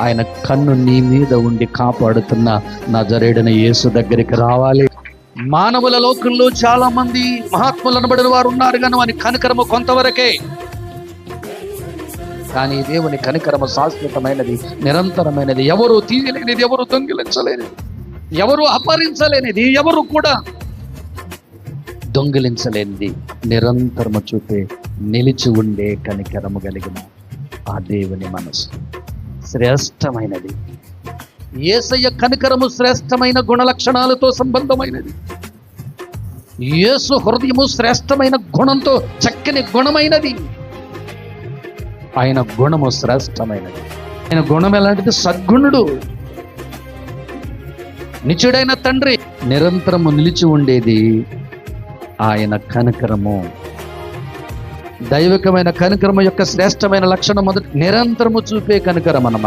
ఆయన కన్ను నీ మీద ఉండి కాపాడుతున్న నజరేడిన యేసు దగ్గరికి రావాలి. మానవుల లోకంలో చాలా మంది మహాత్ములు అనబడిన వారు ఉన్నారు కానీ వాని కనికరము కొంతవరకే. కానీ దేవుని కనికరము శాశ్వతమైనది నిరంతరమైనది. ఎవరు తీయలేనిది ఎవరు దొంగిలించలేనిది ఎవరు అపహరించలేనిది ఎవరు కూడా దొంగిలించలేనిది. నిరంతరము చూపే నిలిచి ఉండే కనికరము కలిగిన ఆ దేవుని మనసు. శ్రేష్టమైనది. ఏసయ్య కనికరము శ్రేష్టమైన గుణలక్షణాలతో సంబంధమైనది. యేసు హృదయము శ్రేష్టమైన గుణంతో చక్కని గుణమైనది. ఆయన గుణము శ్రేష్టమైనది. ఆయన గుణం ఎలాంటిది? సద్గుణుడు. నిచుడైన తండ్రి నిరంతరము నిలిచి ఉండేది ఆయన కనకరము. దైవికమైన కనకరము యొక్క శ్రేష్టమైన లక్షణం మొదటి నిరంతరము చూపే కనకరం అన్నమాట